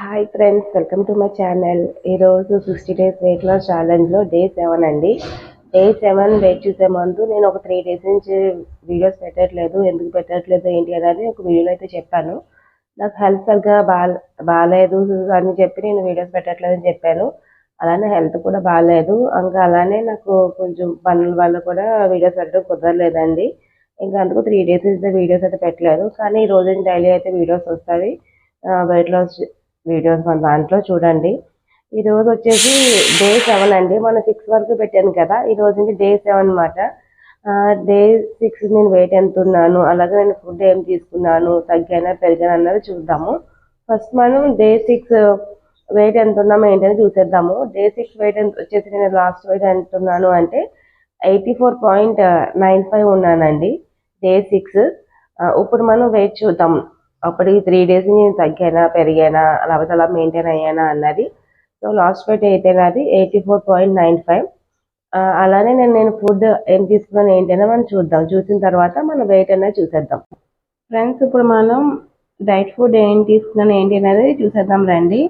Hi friends welcome to my channel ఈరోజు sixty days weight loss ఛాలెంజ్లో day seven అండి. Day seven weight చూసే ముందు నేను ఒక త్రీ డేస్ నుంచి వీడియోస్ పెట్టట్లేదు ఎందుకు పెట్టట్లేదు ఏంటి అనేది ఒక వీడియోలో అయితే చెప్పాను. నాకు హెల్త్ సరిగ్గా బాగా బాగాలేదు అని చెప్పి నేను వీడియోస్ పెట్టట్లేదు అని చెప్పాను. అలానే హెల్త్ కూడా బాగాలేదు ఇంకా అలానే నాకు కొంచెం పనుల వల్ల కూడా వీడియోస్ పెట్టడం కుదరలేదండి. ఇంకా అందుకు త్రీ డేస్ నుంచి వీడియోస్ అయితే పెట్టలేదు. కానీ ఈ రోజు డైలీ అయితే వీడియోస్ వస్తాయి. వెయిట్ లాస్ వీడియోస్ మన దాంట్లో చూడండి. ఈ రోజు వచ్చేసి డే సెవెన్ అండి. మన సిక్స్ వరకు పెట్టాను కదా. ఈ రోజు నుంచి డే సెవెన్ అనమాట డే సిక్స్ నేను వెయిట్ ఎంత ఉన్నాను అలాగే నేను ఫుడ్ ఏం తీసుకున్నాను తగ్గానా పెరిగానా అన్నది చూద్దాము. ఫస్ట్ మనం డే సిక్స్ వెయిట్ ఎంత ఉన్నామో ఏంటని చూసేద్దాము. డే సిక్స్ వెయిట్ ఎంత వచ్చేసి నేను లాస్ట్ వెయిట్ ఎంత ఉన్నాను అంటే eighty four point nine five ఉన్నానండి. డే సిక్స్ ఇప్పుడు మనం వెయిట్ చూద్దాం. అప్పటికి త్రీ డేస్ నేను తగ్గానా పెరిగానా లేకపోతే అలా మెయింటైన్ అయ్యానా అన్నది. సో లాస్ట్ వెయిట్ అయితే నాది eighty four point nine five అలానే నేను నేను ఫుడ్ ఏం తీసుకున్నాను ఏంటైనా మనం చూద్దాం. చూసిన తర్వాత మన వెయిట్ అనేది చూసేద్దాం. ఫ్రెండ్స్ ఇప్పుడు మనం డైట్ ఫుడ్ ఏం తీసుకున్నాను ఏంటి అనేది చూసేద్దాం రండి.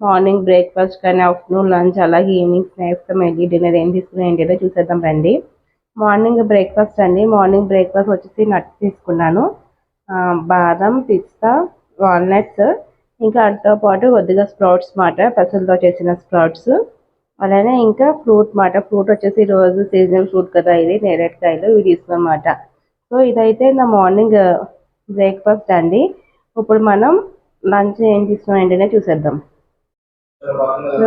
మార్నింగ్ బ్రేక్ఫాస్ట్ కానీ ఆఫ్టర్నూన్ లంచ్ అలాగే ఈవినింగ్ స్నాక్స్ మెల్లి డిన్నర్ ఏం తీసుకున్న ఏంటి అనేది చూసేద్దాం రండి. మార్నింగ్ బ్రేక్ఫాస్ట్ అండి. మార్నింగ్ బ్రేక్ఫాస్ట్ వచ్చేసి నట్స్ తీసుకున్నాను. బాదం పిస్తా వాల్నట్స్. ఇంకా వాటితో పాటు కొద్దిగా స్ప్రౌట్స్ మాట పెసలతో చేసిన స్ప్రౌట్స్. అలానే ఇంకా ఫ్రూట్ మాట ఫ్రూట్ వచ్చేసి రోజు సీజనల్ ఫ్రూట్ కదా ఇది నేరేడుకాయలు ఇవి తీసుకున్నమాట సో ఇదైతే నా మార్నింగ్ బ్రేక్ఫాస్ట్ అండి. ఇప్పుడు మనం లంచ్ ఏం తీసుకున్నాం ఏంటనే చూసేద్దాం.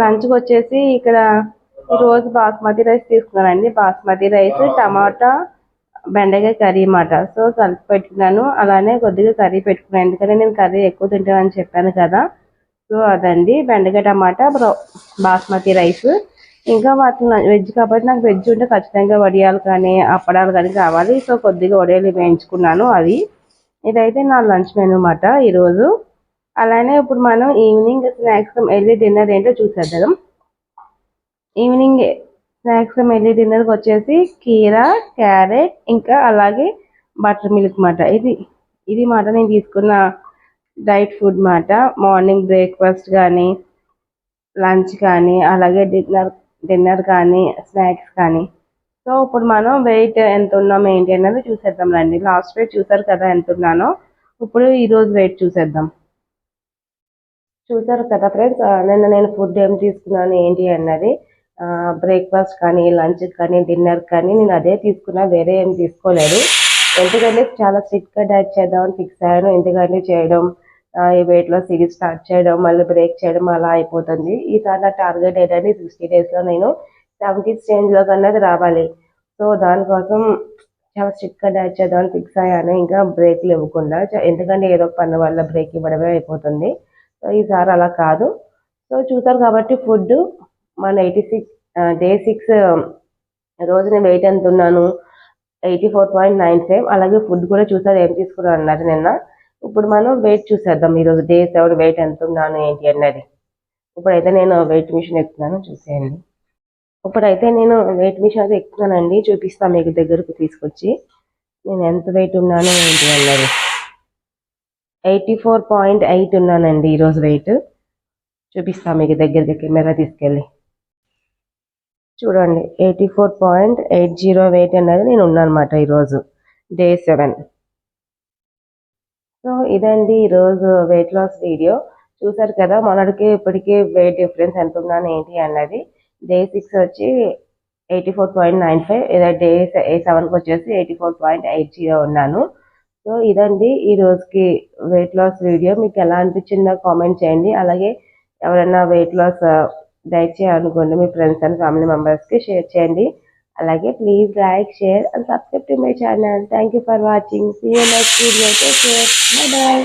లంచ్కి వచ్చేసి ఇక్కడ రోజు బాస్మతి రైస్ తీసుకున్నానండి. బాస్మతి రైస్ టమాటా బెండకాయ కర్రీ అన్నమాట. సో కలిపి పెట్టుకున్నాను. అలానే కొద్దిగా కర్రీ పెట్టుకున్నాను ఎందుకంటే నేను కర్రీ ఎక్కువ తింటానని చెప్పాను కదా. సో అదండి. బెండకాయ టమాటా బాస్మతి రైస్. ఇంకా వాటిని వెజ్ కాబట్టి నాకు వెజ్ ఉంటే ఖచ్చితంగా వడియాలు కానీ అప్పడాలు కానీ కావాలి. సో కొద్దిగా వడియాలు వేయించుకున్నాను అది ఇదైతే నా లంచ్ మెనూ అన్నమాట ఈరోజు. అలానే ఇప్పుడు మనం ఈవినింగ్ స్నాక్స్ వెళ్ళి డిన్నర్ ఏంటో చూసేద్దాం. ఈవినింగ్ స్నాక్స్ మెల్లి డిన్నర్కి వచ్చేసి కీరా క్యారెట్ ఇంకా అలాగే బటర్ మిల్క్ మాట. ఇది ఇది మాట నేను తీసుకున్న డైట్ ఫుడ్ మాట. మార్నింగ్ బ్రేక్ఫాస్ట్ కానీ లంచ్ కానీ అలాగే డిన్నర్ డిన్నర్ కానీ స్నాక్స్ కానీ. సో ఇప్పుడు మనం వెయిట్ ఎంత ఉన్నాం ఏంటి అన్నది చూసేద్దాం రండి. లాస్ట్ వెయిట్ చూసారు కదా ఎంత ఉన్నానో? ఇప్పుడు ఈరోజు వెయిట్ చూసేద్దాం. చూసారు కదా ఫ్రెండ్స్ నిన్న నేను ఫుడ్ ఏం తీసుకున్నాను ఏంటి అన్నది. బ్రేక్ఫాస్ట్ కానీ లంచ్ కానీ డిన్నర్ కానీ నేను అదే తీసుకున్నా వేరే ఏం తీసుకోలేదు. ఎందుకంటే చాలా స్ట్రిక్ట్గా డైట్ చేద్దామని ఫిక్స్ అయ్యాను. ఎందుకంటే చేయడం ఈ వెయిట్లో సిరీస్ స్టార్ట్ చేయడం మళ్ళీ బ్రేక్ చేయడం అలా అయిపోతుంది. ఈసారి నా టార్గెట్ ఏంటంటే సిక్స్టీ డేస్లో నేను సెవెంటీ చేంజ్లో కన్నా రావాలి. సో దానికోసం చాలా స్ట్రిక్ట్గా డైట్ చేద్దామని ఫిక్స్ అయ్యాను. ఇంకా బ్రేక్లు ఇవ్వకుండా ఎందుకంటే ఏదో పని వల్ల బ్రేక్ ఇవ్వడమే అయిపోతుంది. సో ఈసారి అలా కాదు. సో చూసారు కాబట్టి ఫుడ్ మన ఎయిటీ సిక్స్ డే సిక్స్ రోజు నేను వెయిట్ ఎంత ఉన్నాను? Eighty four point nine five అలాగే ఫుడ్ కూడా చూసారు ఏం తీసుకున్నాను అన్నది నిన్న. ఇప్పుడు మనం వెయిట్ చూసేద్దాం. ఈరోజు డే సెవెన్ వెయిట్ ఎంత ఉన్నాను ఏంటి అన్నది. ఇప్పుడైతే నేను వెయిట్ మిషన్ ఎక్కుతున్నాను చూసేయండి. ఇప్పుడైతే నేను వెయిట్ మిషన్ అయితే ఎక్కుతున్నానండి. చూపిస్తాను మీకు దగ్గరకు తీసుకొచ్చి. నేను ఎంత వెయిట్ ఉన్నాను ఏంటి అన్నది. ఎయిటీ ఫోర్ పాయింట్ ఎయిట్ ఉన్నానండి ఈరోజు వెయిట్ చూపిస్తాను మీకు దగ్గరికి కెమెరా తీసుకెళ్ళి. చూడండి eighty four point eight zero eight అనేది నేను ఉన్నానమాట ఈరోజు డే సెవెన్ సో ఇదండి ఈరోజు వెయిట్ లాస్ వీడియో చూసారు కదా మొన్నటికి ఇప్పటికీ వెయిట్ డిఫరెన్స్ ఎంత ఉన్నాను ఏంటి అన్నది. డే సిక్స్ వచ్చి eighty four point nine five ఇదే డే సెవెన్కి వచ్చేసి eighty four point eight zero ఉన్నాను. సో ఇదండి ఈ రోజుకి వెయిట్ లాస్ వీడియో మీకు ఎలా అనిపించిందో కామెంట్ చేయండి. అలాగే ఎవరైనా వెయిట్ లాస్ దయచేసి అనుకోండి మీ ఫ్రెండ్స్ అండ్ ఫ్యామిలీ మెంబర్స్కి షేర్ చేయండి. అలాగే please like share and subscribe to my channel thank you for watching see you next video bye bye